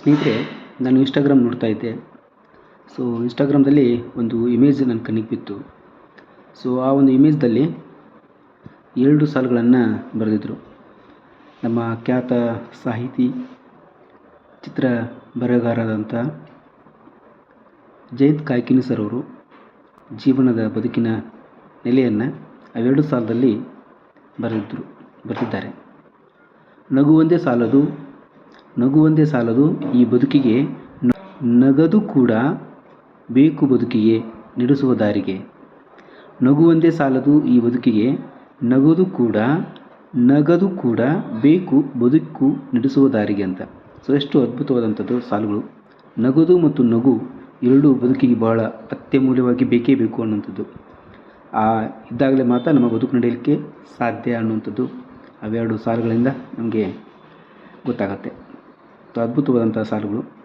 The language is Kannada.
ಸ್ನೇಹಿತರೆ, ನಾನು ಇನ್ಸ್ಟಾಗ್ರಾಮ್ ನೋಡ್ತಾ ಇದ್ದೆ. ಸೊ ಇನ್ಸ್ಟಾಗ್ರಾಮ್ದಲ್ಲಿ ಒಂದು ಇಮೇಜ್ ನನ್ನ ಕಣ್ಣಿಗೆ ಬಿತ್ತು. ಸೊ ಆ ಒಂದು ಇಮೇಜ್ದಲ್ಲಿ ಎರಡು ಸಾಲುಗಳನ್ನು ಬರೆದಿದ್ದರು ನಮ್ಮ ಖ್ಯಾತ ಸಾಹಿತಿ, ಚಿತ್ರ ಬರಹಗಾರರಾದಂಥ ಜಯಂತ್ ಕಾಯ್ಕಿನಿ ಸರ್ ಅವರು ಜೀವನದ ಬದುಕಿನ ನೆಲೆಯನ್ನು ಅವೆರಡು ಸಾಲದಲ್ಲಿ ಬರೆದಿದ್ದರು. ಬರೆದಿದ್ದಾರೆ ನಗುವಂದೇ ಸಾಲದು ನಗುವಂದೇ ಸಾಲದು ಈ ಬದುಕಿಗೆ ನಗದು ಕೂಡ ಬೇಕು ಬದುಕಿಗೆ ನಡೆಸುವ ದಾರಿಗೆ. ನಗುವಂದೇ ಸಾಲದು ಈ ಬದುಕಿಗೆ ನಗದು ಕೂಡ ನಗದು ಕೂಡ ಬೇಕು ಬದುಕು ನಡೆಸುವ ದಾರಿಗೆ ಅಂತ. ಸೊ ಎಷ್ಟು ಅದ್ಭುತವಾದಂಥದ್ದು ಸಾಲುಗಳು. ನಗದು ಮತ್ತು ನಗು ಎರಡೂ ಬದುಕಿಗೆ ಬಹಳ ಅತ್ಯಮೂಲ್ಯವಾಗಿ ಬೇಕೇ ಬೇಕು ಅನ್ನುವಂಥದ್ದು. ಆ, ಇದ್ದಾಗಲೇ ಮಾತ್ರ ನಮ್ಮ ಬದುಕು ನಡೆಯಲಿಕ್ಕೆ ಸಾಧ್ಯ ಅನ್ನುವಂಥದ್ದು. ಅವೆರಡು ಸಾಲುಗಳಿಂದ ನಮಗೆ ಗೊತ್ತಾಗತ್ತೆ. ಅದ್ಭುತವಾದಂಥ ಸಾಲುಗಳು.